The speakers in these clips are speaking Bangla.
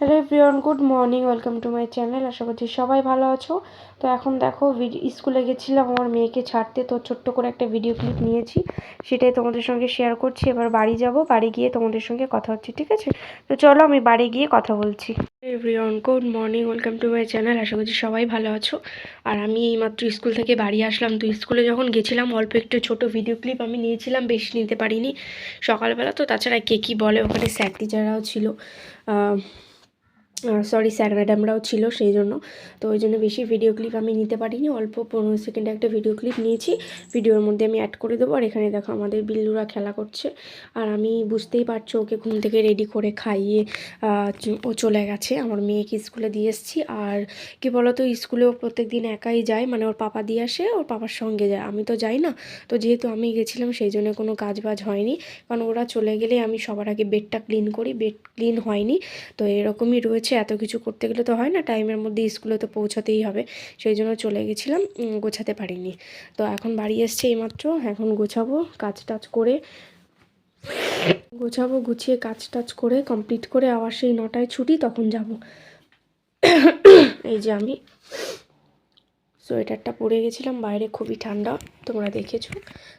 Hello everyone, good morning, welcome to my channel, আশা করছি সবাই ভালো আছো। তো এখন দেখো স্কুলে গেছিলাম, আমার মেয়েকে ছাড়তে, তো ছোট্ট করে একটা ভিডিও ক্লিপ নিয়েছি। সেটাই তোমাদের সঙ্গে শেয়ার করছি, এবার বাড়ি যাব, বাড়ি গিয়ে তোমাদের সঙ্গে কথা হচ্ছে, ঠিক আছে? তো চলো আমি বাড়ি গিয়ে কথা বলছি। Everyone good morning welcome to my channel আশা করছি সবাই ভালো আছো। আর আমি এইমাত্র স্কুল থেকে বাড়ি আসলাম, তো স্কুলে যখন গেছিলাম, অল্প একটু ছোট ভিডিও ক্লিপ আমি নিয়েছিলাম, বেশি নিতে পারিনি সকালবেলা। তো তাছাড়া কে কী বলে, ওখানে স্যার টিচাররাও ছিল। সরি স্যার ম্যাডামরাও ছিল সেই জন্য তো ওই জন্য বেশি ভিডিও ক্লিপ আমি নিতে পারিনি, অল্প পনেরো সেকেন্ডে একটা ভিডিও ক্লিপ নিয়েছি। ভিডিওর মধ্যে আমি অ্যাড করে দেবো আর এখানে দেখো আমাদের বিল্লুরা খেলা করছে। আর আমি বুঝতেই পারছ, ওকে ঘুম থেকে রেডি করে খাইয়ে ও চলে গেছে। আমার মেয়েকে স্কুলে দিয়ে এসেছি। আর কি বলতো স্কুলেও প্রত্যেক দিন একাই যায় মানে ওর পাপা দিয়ে আসে, ওর পাপার সঙ্গে যায়। আমি তো যাই না। তো যেহেতু আমি গেছিলাম, সেই জন্য কোনো কাজ বাজ হয়নি। কারণ ওরা চলে গেলে আমি সবার আগে বেডটা ক্লিন করি। বেড ক্লিন হয়নি। তো এরকমই রয়েছে এত কিছু করতে গেলে তো হয় না, টাইমের মধ্যে স্কুলে তো পৌঁছাতেই হবে। সেই জন্য চলে গেছিলাম গোছাতে পারিনি। তো এখন বাড়ি এসছে এইমাত্র, এখন গোছাবো, কাজ টাজ করে, গোছাবো, গুছিয়ে কাজ টাজ করে কমপ্লিট করে আবার সেই নটায় ছুটি, তখন যাব। এই যে আমি সোয়েটারটা পরে গেছিলাম, বাইরে খুবই ঠান্ডা, তোমরা দেখেছ,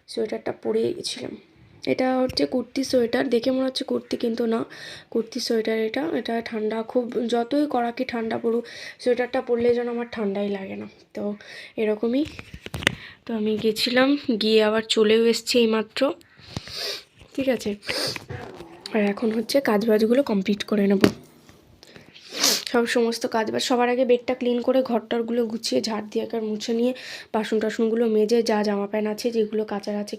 সোয়েটারটা পরে গেছিলাম। এটা হচ্ছে কুর্তি সোয়েটার। দেখে মনে হচ্ছে কুর্তি, কিন্তু না। কুর্তি সোয়েটার এটা। এটা ঠান্ডা। খুব যতই কড়াকি ঠান্ডা পড়ুক, সোয়েটারটা পরলে যেন আমার ঠান্ডাই লাগে না। তো এরকমই। তো আমি গেছিলাম, গিয়ে আবার চলেও এসছি এইমাত্র। ঠিক আছে? আর এখন হচ্ছে কাজবাজগুলো কমপ্লিট করে নেব। সব সমস্ত কাজ। বা সবার আগে বেডটা ক্লিন করে ঘরটরগুলো গুছিয়ে, ঝাড় দিয়ে একবার মুছে নিয়ে বাসন টাসনগুলো মেজে, যা জামা প্যান্ট আছে, যেগুলো কাচার আছে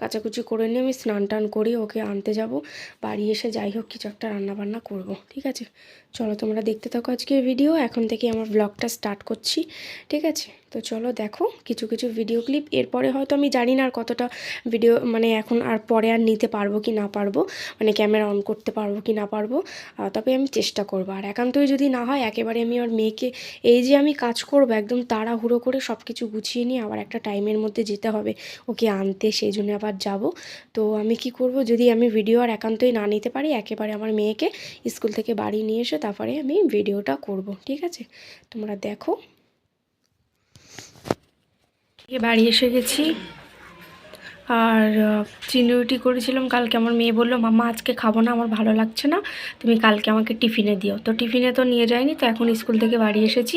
কাচাকুচি করে নিয়ে আমি স্নান টান করে, ওকে আনতে যাব। বাড়ি এসে যাই হোক, কিছু একটা রান্নাবান্না করব, ঠিক আছে? চলো তোমরা দেখতে থাকো আজকে ভিডিও এখন থেকে আমার ব্লগটা স্টার্ট করছি, ঠিক আছে? তো চলো দেখো, কিছু কিছু ভিডিও ক্লিপ এরপরে হয়তো আমি জানি না আর কতটা ভিডিও মানে এখন আর পরে আর নিতে পারব কি না পারব মানে ক্যামেরা অন করতে পারব কি না পারব তবে আমি চেষ্টা করব। আর একান্তই যদি না হয়, একেবারে আমি ওর মেয়েকে, এই যে আমি কাজ করব, একদম তাড়াহুড়ো করে সব কিছু গুছিয়ে নিয়ে আবার একটা টাইমের মধ্যে যেতে হবে, ওকে আনতে, সেই জন্য আবার যাব। তো আমি কি করব, যদি আমি ভিডিও আর একান্তই না নিতে পারি, একেবারে আমার মেয়েকে স্কুল থেকে বাড়ি নিয়ে এসে তারপরে আমি ভিডিওটা করব, ঠিক আছে? তোমরা দেখো। বাড়ি এসে গেছি। আর চিনি রুটি করেছিলাম, কালকে আমার মেয়ে বলল মামা আজকে খাব না, আমার ভালো লাগছে না। তুমি কালকে আমাকে টিফিনে দিও। তো টিফিনে তো নিয়ে যায়নি, তো এখন স্কুল থেকে বাড়ি এসেছি।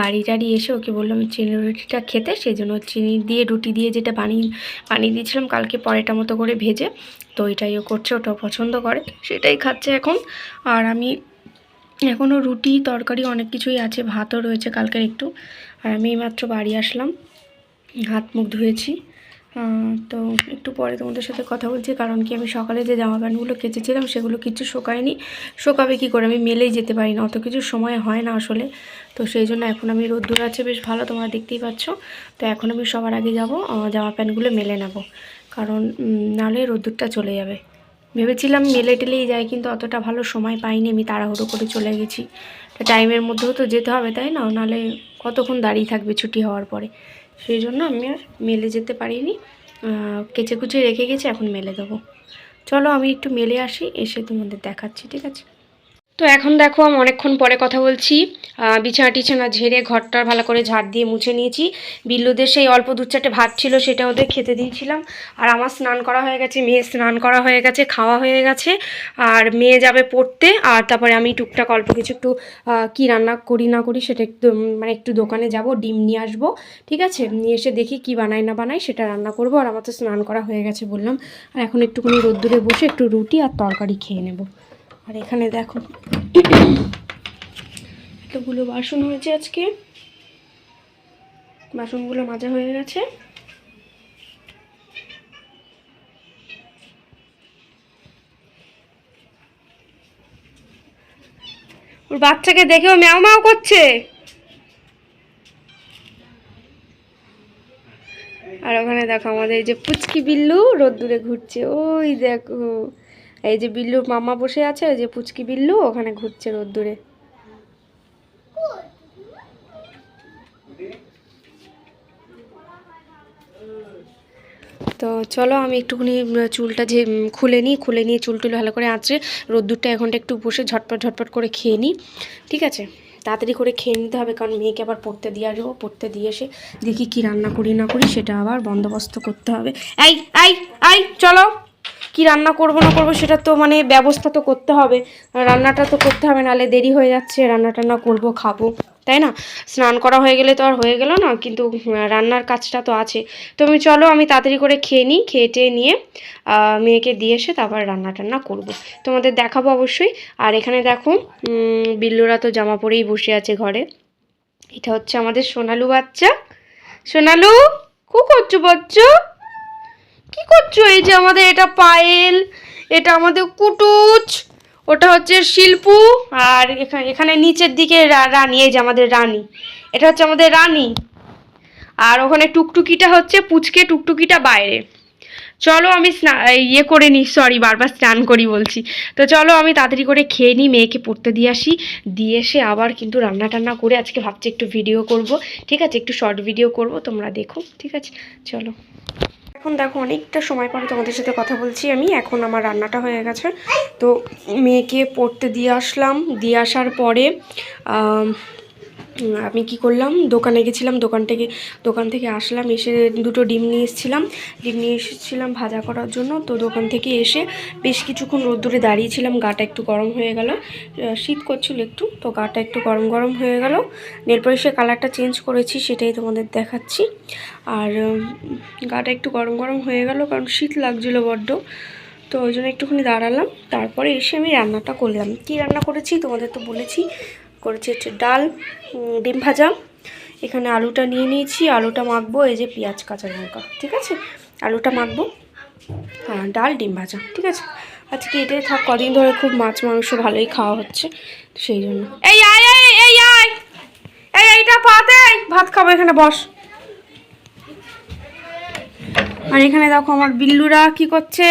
বাড়ি টাড়ি এসে ওকে বললাম, চিনি রুটিটা খেতে? সেই জন্য চিনি দিয়ে, রুটি দিয়ে যেটা বানিয়ে বানিয়ে দিয়েছিলাম, কালকে পরেটা মতো করে ভেজে। তো এটাই ও করছে, ওটাও পছন্দ করে, সেটাই খাচ্ছে এখন। আর আমি এখনও রুটি, তরকারি, অনেক কিছুই আছে, ভাতও রয়েছে কালকের একটু। আর আমি মাত্র বাড়ি আসলাম। হাত মুখ ধুয়েছি। তো একটু পরে তোমাদের সাথে কথা বলছি, কারণ কি আমি সকালে যে জামা প্যান্টগুলো কেচেছিলাম সেগুলো কিছু শোকায়নি। শোকাবে কী করে? আমি মেলেই যেতে পারি না, অত কিছু সময় হয় না আসলে। তো সেই জন্য এখন আমি রোদ্দুর আছে, বেশ ভালো, তোমরা দেখতেই পাচ্ছ। তো এখন আমি সবার আগে যাব জামা প্যান্টগুলো মেলে নেব। কারণ নাহলে রোদ্দুরটা চলে যাবে। ভেবেছিলাম মেলে টেলেই যাই, কিন্তু অতটা ভালো সময় পাইনি, আমি তাড়াহুড়ো করে চলে গেছি। টাইমের মধ্যেও তো যেতে হবে, তাই না? নাহলে কতক্ষণ দাঁড়িয়ে থাকবে ছুটি হওয়ার পরে? সেই জন্য আমি আর মেলে যেতে পারিনি। কেচে কুচে রেখে গেছি, এখন মেলে দেবো। চলো আমি একটু মেলে আসি, এসে তোমাদের দেখাচ্ছি, ঠিক আছে? তো এখন দেখো আমি অনেকক্ষণ পরে কথা বলছি। বিছানা টিছানা ঝেড়ে ঘরটার ভালো করে ঝাড় দিয়ে মুছে নিয়েছি। বিল্লুদের সেই অল্প দু চারটে ভাত ছিল সেটা ওদের খেতে দিয়েছিলাম। আর আমার স্নান করা হয়ে গেছে মেয়ে স্নান করা হয়ে গেছে, খাওয়া হয়ে গেছে। আর মেয়ে যাবে পড়তে, আর তারপরে আমি টুকটাক অল্প কিছু একটু কি রান্না করি না করি সেটা একটু মানে একটু দোকানে যাব, ডিম নিয়ে আসব, ঠিক আছে? নিয়ে এসে দেখি কি বানাই না বানাই সেটা রান্না করব। আর আমার তো স্নান করা হয়ে গেছে বললাম। আর এখন একটুখানি রোদ্দুরে বসে একটু রুটি আর তরকারি খেয়ে নেব। আর এখানে দেখো এতগুলো বাসন হয়েছে আজকে। বাসনগুলো মাজা হয়ে গেছে। ওর বাচ্চাকে দেখেও ম্যাও ম্যাও করছে। আর ওখানে দেখো আমাদের এই যে পুচকি বিল্লু রোদ্দুরে ঘুরছে। ওই দেখো। এই যে বিল্লু মামা বসে আছে, ওই যে পুচকি বিল্লু, ওখানে ঘুরছে রোদ্দুরে। তো চলো, আমি একটুখানি চুলটা যে খুলে নিই, খুলে নিয়ে চুল টুল ভালো করে আঁচড়ে রোদ্দুরটা এখনটা একটু বসে ঝটপট ঝটপট করে খেয়ে নিই, ঠিক আছে? তাড়াতাড়ি করে খেয়ে নিতে হবে, কারণ মেয়েকে আবার পড়তে দিয়ে আসব, পড়তে দিয়ে এসে দেখি কি রান্না করি না করি, সেটা আবার বন্দোবস্ত করতে হবে। এই এই এই, চলো। কি রান্না করব না করব সেটা তো মানে ব্যবস্থা তো করতে হবে। রান্নাটা তো করতে হবে, নাহলে দেরি হয়ে যাচ্ছে রান্না টান্না করব, খাব, তাই না? স্নান করা হয়ে গেলে তো আর হয়ে গেল না, কিন্তু রান্নার কাজটা তো আছে। তুমি চলো, আমি তাড়াতাড়ি করে খেয়ে নিই, খেয়ে টেয়ে নিয়ে মেয়েকে দিয়ে এসে তারপর রান্না টান্না করব। তোমাদের দেখাবো অবশ্যই। আর এখানে দেখো বিল্লুরা তো জামা পরেই বসে আছে ঘরে। এটা হচ্ছে আমাদের সোনালু বাচ্চা। সোনালু কু করছ বাচ্চা। কি করছ এই যে আমাদের এটা পায়েল, এটা আমাদের কুটুচ ওটা হচ্ছে শিল্পু, আর এখানে এখানে নিচের দিকে রানী, এই যে আমাদের রানী, এটা হচ্ছে আমাদের রানী, আর ওখানে টুকটুকিটা হচ্ছে পুচকে, টুকটুকিটা বাইরে। চলো আমি স্না- ইয়ে করে নিই সরি বারবার স্নান করি বলছি। তো চলো আমি তাড়াতাড়ি করে খেয়ে নিই মেয়েকে পড়তে দিয়ে আসি, দিয়ে এসে আবার কিন্তু রান্না টান্না করে আজকে ভাবছি একটু ভিডিও করব। ঠিক আছে, একটু শর্ট ভিডিও করব, তোমরা দেখো, ঠিক আছে? চলো। এখন দেখো অনেকটা সময় পরে তোমাদের সাথে কথা বলছি আমি, এখন আমার রান্নাটা হয়ে গেছে। তো মেয়েকে পড়তে দিয়ে আসলাম, দিয়ে আসার পরে আম, কি করলাম? দোকানে গেছিলাম দোকান থেকে দোকান থেকে আসলাম এসে দুটো ডিম নিয়ে এসেছিলাম। ডিম নিয়ে এসেছিলাম ভাজা করার জন্য। তো দোকান থেকে এসে বেশ কিছুক্ষণ রোদ্দুরে দাঁড়িয়েছিলাম গাটা একটু গরম হয়ে গেল। শীত করছিল একটু তো গাটা একটু গরম গরম হয়ে গেল। নেল পলিশের কালারটা চেঞ্জ করেছি সেটাই তোমাদের দেখাচ্ছি। আর গাটা একটু গরম গরম হয়ে গেল কারণ শীত লাগছিল বড্ড। তো ওই জন্য একটুখানি দাঁড়ালাম। তারপরে এসে আমি রান্নাটা করলাম। কী রান্না করেছি? তোমাদের তো বলেছি করেছি হচ্ছে ডাল ডিম ভাজা। এখানে আলুটা নিয়ে নিয়েছি, আলুটা মাখবো, এই যে পেঁয়াজ, কাঁচা লঙ্কা, ঠিক আছে? আলুটা মাখবো। হ্যাঁ ডাল, ডিম ভাজা, ঠিক আছে? আজকে এটাই থাক, কদিন ধরে খুব মাছ, মাংস ভালোই খাওয়া হচ্ছে সেই জন্য। এই, আয় আয় এই আয়! এই, এইটা পাতে ভাত খাব এখানে, বস। আর এখানে দেখো আমার বিল্লুরা কি করছে?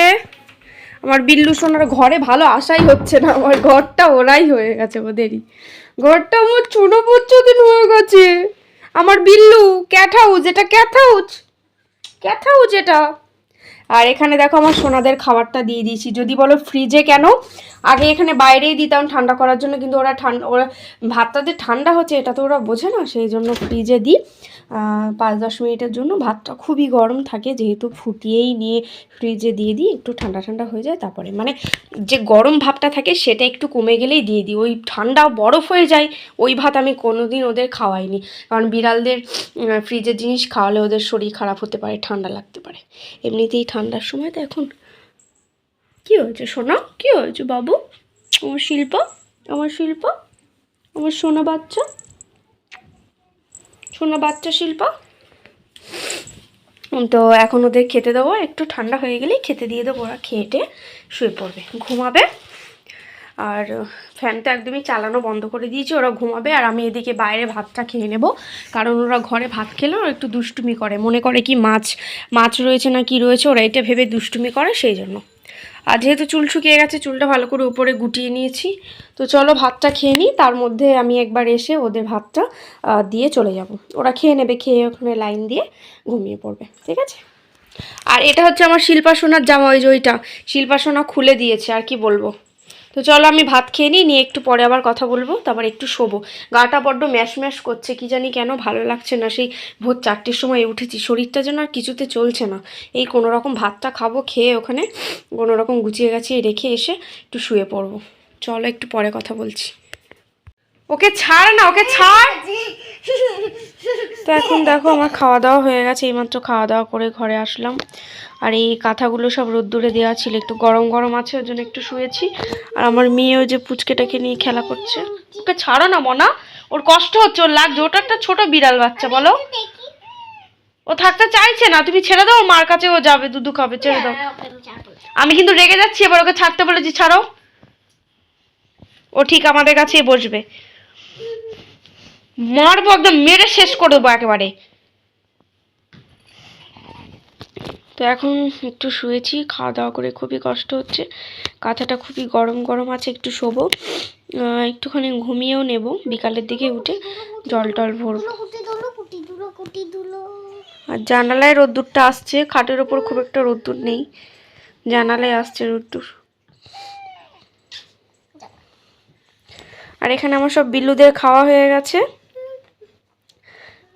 আমার বিল্লু সোনার ঘরে ভালো আশাই হচ্ছে না, আমার ঘরটা ওরাই হয়ে গেছে ওদেরই ঘরটা আমার চুনো দিন হয়ে গেছে। আমার বিল্লু ক্যাট হাউস এটা ক্যাট হাউস ক্যাট হাউস এটা? আর এখানে দেখো আমার সোনাদের খাবারটা দিয়ে দিয়েছি। যদি বলো ফ্রিজে কেন? আগে এখানে বাইরেই দিতাম ঠান্ডা করার জন্য, কিন্তু ওরা ঠান্ডা ওরা ভাতটা যে ঠান্ডা হচ্ছে, এটা তো ওরা বোঝে না, সেই জন্য ফ্রিজে দিই। পাঁচ দশ মিনিটের জন্য। ভাতটা খুবই গরম থাকে, যেহেতু ফুটিয়েই নিয়ে ফ্রিজে দিয়ে দিই, একটু ঠান্ডা ঠান্ডা হয়ে যায়, তারপরে মানে যে গরম ভাবটা থাকে, সেটা একটু কমে গেলেই দিয়ে দিই। ওই ঠান্ডা বরফ হয়ে যায়, ওই ভাত আমি কোনোদিন ওদের খাওয়াইনি। কারণ বিড়ালদের ফ্রিজের জিনিস খাওয়ালে ওদের শরীর খারাপ হতে পারে, ঠান্ডা লাগতে পারে। এমনিতেই ঠান্ডার সময় তো এখন কী হয়েছে সোনা? কী হয়েছে বাবু? আমার শিল্প? আমার শিল্প? আমার সোনা বাচ্চা? সোনা বাচ্চা শিল্প? তো এখন ওদের খেতে দেবো। একটু ঠান্ডা হয়ে গেলেই খেতে দিয়ে দেবো। ওরা খেয়েটে শুয়ে পড়বে। ঘুমাবে। আর ফ্যানটা একদমই চালানো বন্ধ করে দিয়েছি, ওরা ঘুমাবে আর আমি এদিকে বাইরে ভাতটা খেয়ে নেব। কারণ ওরা ঘরে ভাত খেলে ওরা একটু দুষ্টুমি করে। মনে করে কি মাছ মাছ রয়েছে না কি রয়েছে, ওরা এটা ভেবে দুষ্টুমি করে সেই জন্য। আর যেহেতু চুল শুকিয়ে গেছে, চুলটা ভালো করে উপরে গুটিয়ে নিয়েছি। তো চলো ভাতটা খেয়ে নিই, তার মধ্যে আমি একবার এসে ওদের ভাতটা দিয়ে চলে যাব। ওরা খেয়ে নেবে, খেয়ে ওখানে লাইন দিয়ে ঘুমিয়ে পড়বে, ঠিক আছে? আর এটা হচ্ছে আমার শিল্পা সোনার জামা, ওই যে ওইটা। শিল্পা সোনা খুলে দিয়েছে, আর কি বলব? তো চলো আমি ভাত খেয়ে নিই, নিয়ে একটু পরে আবার কথা বলব, তারপর একটু শোবো। গাটা বড্ড ম্যাশ ম্যাশ করছে, কি জানি কেন ভালো লাগছে না, সেই ভোর চারটের সময় উঠেছি, শরীরটা যেন আর কিছুতে চলছে না। এই কোনো রকম ভাতটা খাব, খেয়ে ওখানে কোনো রকম গুছিয়ে গাছিয়ে রেখে এসে একটু শুয়ে পড়ব। চলো একটু পরে কথা বলছি। ওকে ছাড় না ওকে ছাড়। তো এখন দেখো আমার খাওয়া দাওয়া হয়ে গেছে এইমাত্র খাওয়া দাওয়া করে ঘরে আসলাম। আর এই কাঁথাগুলো সব রোদ্দুরে দেওয়া ছিল একটু গরম গরম আছে ওর জন্য একটু শুয়েছি। আর আমার মেয়েও যে পুচকেটাকে নিয়ে খেলা করছে। ওকে ছাড়ো না মনা। ওর কষ্ট হচ্ছে ওর লাগছে। ওটা একটা ছোট বিড়াল বাচ্চা বলো। ও থাকতে চাইছে না তুমি ছেড়ে দাও ওর মার কাছে ও যাবে দুধু খাবে ছেড়ে দাও। আমি কিন্তু রেগে যাচ্ছি এবার ওকে ছাড়তে বলেছি ছাড়ো। ও ঠিক আমাদের কাছেই বসবে। মারবো একদম মেরে শেষ করে দেবো একেবারে। তো এখন একটু শুয়েছি খাওয়া দাওয়া করে খুবই কষ্ট হচ্ছে। কাঁথাটা খুবই গরম গরম আছে একটু শোবো। একটুখানি ঘুমিয়েও নেব বিকালের দিকে উঠে জল টল ভরবো। কুটি দুলো কুটি দুলো কুটি দুলো আর জানালায় রোদ্দুরটা আসছে খাটের ওপর খুব একটা রোদ্দুর নেই। জানালায় আসছে রোদ্দুর। আর এখানে আমার সব বিল্লুদের খাওয়া হয়ে গেছে।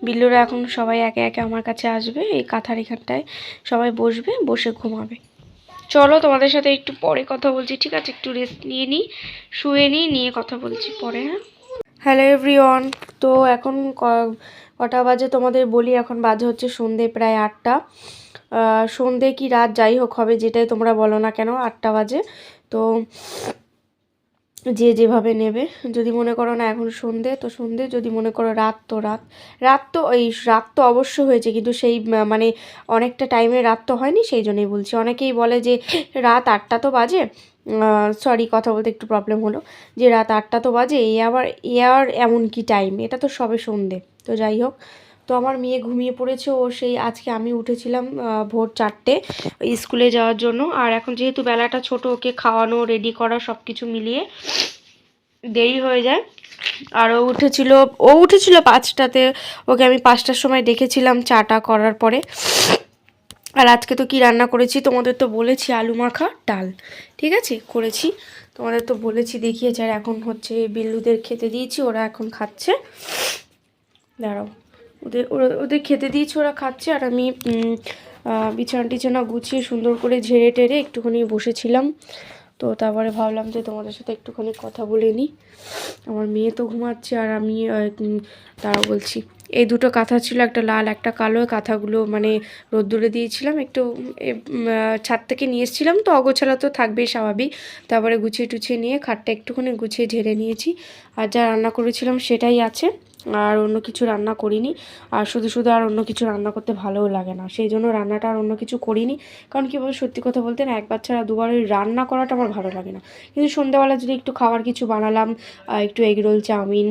বিল্লুরা এখন সবাই একে একে আমার কাছে আসবে, এই কাঁথার এখানটায় সবাই বসবে, বসে ঘুমাবে। চলো তোমাদের সাথে একটু পরে কথা বলছি, ঠিক আছে? একটু রেস্ট নিয়ে নিই, শুয়ে নিই, নিয়ে কথা বলছি পরে হ্যাঁ? হ্যালো এভরিওয়ান তো এখন কটা বাজে তোমাদের বলি, এখন বাজে হচ্ছে সন্ধে প্রায় আটটা। সন্ধে কি রাত যাই হোক হবে, যেটাই তোমরা বলো না কেন, আটটা বাজে। তো যে যেভাবে নেবে। যদি মনে করো না এখন সন্ধে, তো সন্ধে যদি মনে করো রাত, তো রাত। রাত তো এই রাত তো অবশ্য হয়েছে, কিন্তু সেই মানে অনেকটা টাইমে রাত তো হয়নি, সেই জন্যই বলছি। অনেকেই বলে যে রাত আটটা তো বাজে সরি কথা বলতে একটু প্রবলেম হলো, যে রাত আটটা তো বাজে, এ আবার, এ আর এমন কি টাইম এটা তো সবে সন্ধে। তো যাই হোক তো আমার মেয়ে ঘুমিয়ে পড়েছে, ও সেই আজকে আমি উঠেছিলাম ভোর চারটে, স্কুলে যাওয়ার জন্য। আর এখন যেহেতু বেলাটা ছোট, ওকে খাওয়ানো রেডি করা সব কিছু মিলিয়ে দেরি হয়ে যায়। আর ও উঠেছিল ও উঠেছিল পাঁচটাতে, ওকে আমি পাঁচটার সময় ডেকেছিলাম চাটা করার পরে। আর আজকে তো কি রান্না করেছি, তোমাদের তো বলেছি, আলু মাখা, ডাল। ঠিক আছে? করেছি। তোমাদের তো বলেছি, দেখিয়েছি। আর এখন হচ্ছে বিল্লুদের খেতে দিয়েছি, ওরা এখন খাচ্ছে। দাঁড়াও। ওদের ওদের খেতে দিয়েছি, ওরা খাচ্ছে। আর আমি বিছানা টিছানা গুছিয়ে সুন্দর করে ঝেড়ে টেরে একটুখানি বসেছিলাম। তো তারপরে ভাবলাম যে তোমাদের সাথে একটুখানি কথা বলে নিই আমার মেয়ে তো ঘুমাচ্ছে আর আমি দাঁড়াও বলছি, এই দুটো কাঁথা ছিল, একটা লাল, একটা কালো কাঁথাগুলো মানে রোদ্দুরে দিয়েছিলাম, একটু ছাদ থেকে নিয়ে এসেছিলাম, তো অগোছালা তো থাকবেই স্বাভাবিক। তারপরে গুছিয়ে টুছিয়ে নিয়ে খাটটা একটুখানি গুছিয়ে ঝেড়ে নিয়েছি। আর যা রান্না করেছিলাম সেটাই আছে। আর অন্য কিছু রান্না করিনি। আর শুধু শুধু আর অন্য কিছু রান্না করতে ভালোও লাগে না। সেই জন্য রান্নাটা আর অন্য কিছু করিনি। কারণ কী বলতো, সত্যি কথা বলতে না, একবার ছাড়া দুবার ওই রান্না করাটা আমার ভালো লাগে না। কিন্তু সন্ধ্যাবেলা যদি একটু খাবার কিছু বানালাম একটু এগরোল চাউমিন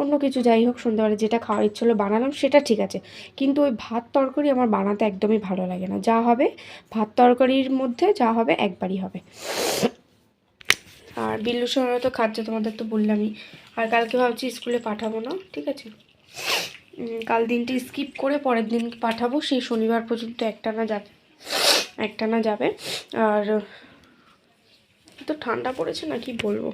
অন্য কিছু যাই হোক, সন্ধ্যাবেলা যেটা খাওয়ার ইচ্ছে হলো বানালাম, সেটা ঠিক আছে। কিন্তু ওই ভাত তরকারি আমার বানাতে একদমই ভালো লাগে না। যা হবে ভাত তরকারির মধ্যে যা হবে একবারই হবে। আর বিল্লু সময় তো খাচ্ছে তোমাদের তো বললামই। আর কালকে ভাবছি স্কুলে পাঠাবো না, ঠিক আছে? কাল দিনটি স্কিপ করে পরের দিন পাঠাবো, সেই শনিবার পর্যন্ত একটানা যাবে একটানা যাবে। আর তো ঠান্ডা পড়েছে না কি বলব?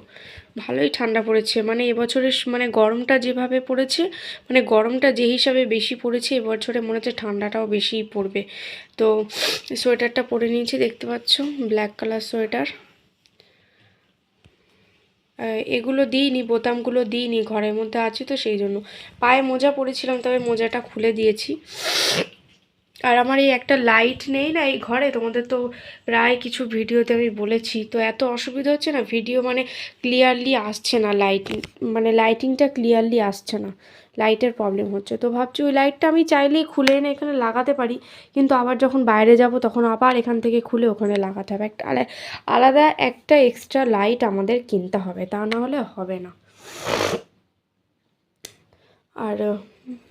ভালোই ঠান্ডা পড়েছে। মানে এবছরের মানে গরমটা যেভাবে পড়েছে মানে গরমটা যে হিসাবে বেশি পড়েছে, এবছরে মনে হচ্ছে ঠান্ডাটাও বেশিই পড়বে। তো সোয়েটারটা পরে নিয়েছি, দেখতে পাচ্ছ? Black colour sweater. এগুলো দিইনি, বোতামগুলো দিইনি ঘরের মধ্যে আছি তো সেই জন্য। পায়ে মোজা পরেছিলাম, তবে মোজাটা খুলে দিয়েছি। আর আমার এই একটা লাইট নেই না এই ঘরে, তোমাদের তো প্রায় কিছু ভিডিওতে আমি বলেছি। তো এত অসুবিধা হচ্ছে না? ভিডিও মানে ক্লিয়ারলি আসছে না লাইটিং মানে লাইটিংটা ক্লিয়ারলি আসছে না। লাইটের প্রবলেম হচ্ছে। তো ভাবছি ওই লাইটটা আমি চাইলেই খুলে এনে এখানে লাগাতে পারি, কিন্তু আবার যখন বাইরে যাব তখন আবার এখান থেকে খুলে ওখানে লাগাতে হবে। একটা আলা- আলাদা একটা এক্সট্রা লাইট আমাদের কিনতে হবে, তা না হলে হবে না। আর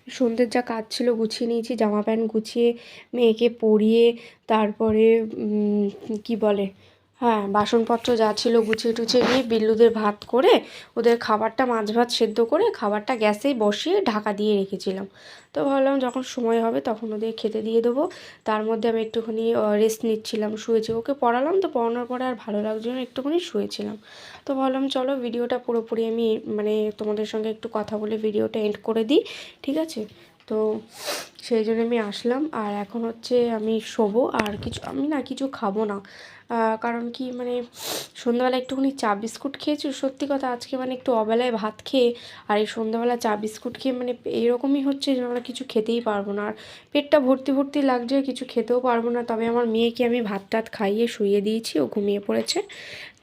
সন্ধ্যের যা কাজ ছিল গুছিয়ে নিয়েছি, জামা প্যান্ট গুছিয়ে, মেয়েকে পরিয়ে, তারপরে কি বলে হ্যাঁ বাসনপত্র যা ছিল গুছিয়ে টুছিয়ে নিয়ে বিল্লুদের ভাত করে ওদের খাবারটা, মাছ ভাত সেদ্ধ করে খাবারটা গ্যাসেই বসিয়ে ঢাকা দিয়ে রেখেছিলাম। তো ভাবলাম যখন সময় হবে তখন ওদের খেতে দিয়ে দেবো। তার মধ্যে আমি একটুখানি রেস্ট নিচ্ছিলাম, শুয়েছি। ওকে পড়ালাম, তো পড়ানোর পরে আর ভালো লাগছিল না, একটুখানি শুয়েছিলাম। তো ভাবলাম চলো ভিডিওটা পুরোপুরি আমি মানে তোমাদের সঙ্গে একটু কথা বলে ভিডিওটা এন্ড করে দিই, ঠিক আছে? তো সেই জন্য আমি আসলাম। আর এখন হচ্ছে আমি শোবো, আর কিছু, আমি না কিছু খাব না। কারণ কি মানে সন্ধ্যাবেলা একটুখানি চা বিস্কুট খেয়েছি। সত্যি কথা আজকে মানে একটু অবেলায় ভাত খেয়ে আর এই সন্ধ্যাবেলা চা বিস্কুট খেয়ে মানে এইরকমই হচ্ছে যে আমরা কিছু খেতেই পারব না। আর পেটটা ভর্তি ভর্তি লাগছে, কিছু খেতেও পারব না। তবে আমার মেয়েকে আমি ভাত টাত খাইয়ে শুইয়ে দিয়েছি, ও ঘুমিয়ে পড়েছে।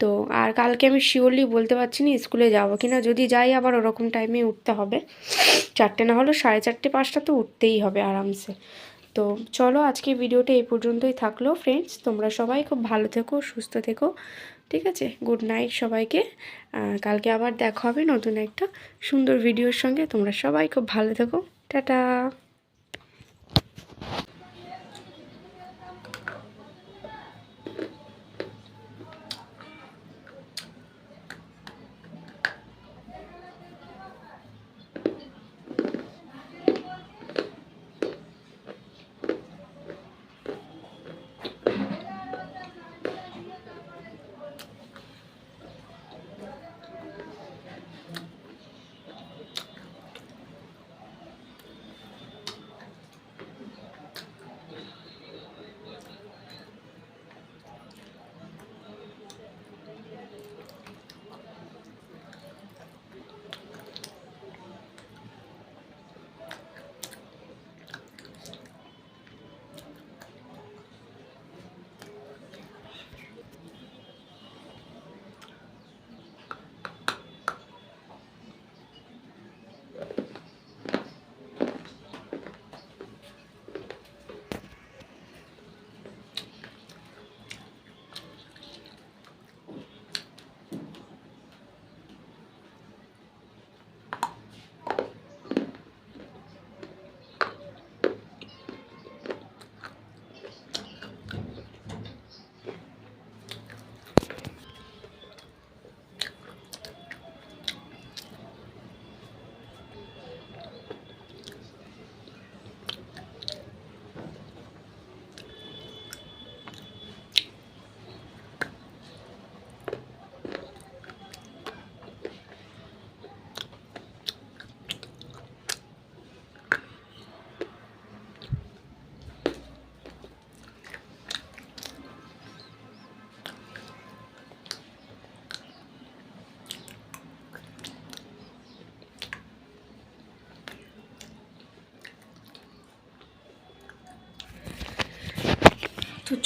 তো আর কালকে আমি শিওরলি বলতে পারছি না স্কুলে যাব কিনা। যদি যাই আবার ওরকম টাইমে উঠতে হবে। চারটে না হলেও সাড়ে চারটে পাঁচটা তো উঠতেই হবে আরামসে। তো চলো আজকে ভিডিওটা এই পর্যন্তই থাকল ফ্রেন্ডস তোমরা সবাই খুব ভালো থেকো, সুস্থ থেকো, ঠিক আছে? গুড নাইট সবাইকে। কালকে আবার দেখা হবে নতুন একটা সুন্দর ভিডিওর সঙ্গে। তোমরা সবাই খুব ভালো থেকো। টাটা!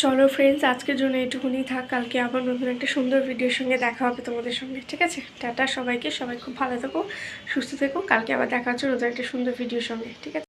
চলো ফ্রেন্ডস আজকের জন্য এটুকুনি থাক। কালকে আবার নতুন একটা সুন্দর ভিডিওর সঙ্গে দেখা হবে তোমাদের সঙ্গে, ঠিক আছে? টাটা সবাইকে, সবাই খুব ভালো থেকো, সুস্থ থেকো। কালকে আবার দেখা হচ্ছে নতুন একটা সুন্দর ভিডিওর সঙ্গে, ঠিক আছে?